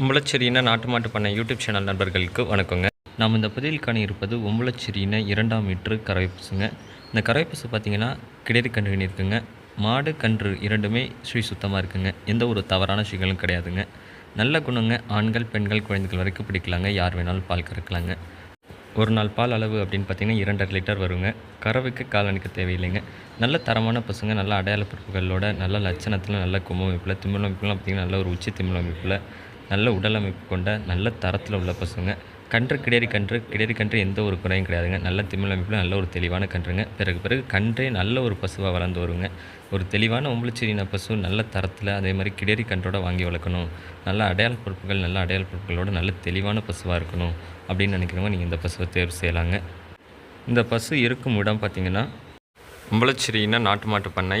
உம்பளச்செரியின நாட்டு மாட்டு பண்ணை யூடியூப் சேனல் நண்பர்களுக்கு வணக்கங்க. நாம் இந்த பதிவில் காண இருப்பது உம்பளச்செரியின இரண்டாம் மீட்ரு கறவை பசுங்க இந்த கறவை பசு பார்த்தீங்கன்னா கிடரி கன்று இருக்குங்க. மாடு கன்று இரண்டுமே ஸ்ரீ சுத்தமாக இருக்குங்க. எந்த ஒரு தவறான விஷயங்களும் கிடையாதுங்க. நல்ல குணங்க ஆண்கள் பெண்கள் குழந்தைகள் வரைக்கும் பிடிக்கலாங்க. யார் வேணாலும் பால் கறக்கலாங்க. ஒரு நாள் பால் அளவு அப்படின்னு பார்த்தீங்கன்னா இரண்டரை லிட்டர் வருங்க. கறவைக்கு காலணிக்க தேவையில்லைங்க. நல்ல தரமான பசுங்க நல்ல அடையாள பொறுப்புகளோட நல்ல லட்சணத்தில் நல்ல கும்பமைப்பில் திமிழமைப்புலாம் பார்த்திங்கன்னா நல்ல ஒரு உச்சி திமிழமைப்பில் நல்ல உடல் அமைப்பு கொண்ட நல்ல தரத்தில் உள்ள பசுங்க. கன்று கிடேரி கன்று கிடேரி கன்று எந்த ஒரு குறையும் கிடையாதுங்க. நல்ல திமிழமைப்பில் நல்ல ஒரு தெளிவான கன்றுங்க. பிறகு பிறகு கன்றே நல்ல ஒரு பசுவாக வளர்ந்து வருங்க. ஒரு தெளிவான ஒம்பளச்செடியின பசு நல்ல தரத்தில் அதே மாதிரி கிடேரி கன்றோட வாங்கி வளர்க்கணும். நல்ல அடையாள பொறுப்புகள் நல்ல அடையாள பொறுப்புகளோட நல்ல தெளிவான பசுவாக இருக்கணும் அப்படின்னு நினைக்கிறவங்க நீங்கள் இந்த பசுவை தேர்வு செய்யலாங்க. இந்த பசு இருக்கும் இடம் பார்த்தீங்கன்னா உம்பளச்சேரினா நாட்டு மாட்டு பண்ணை.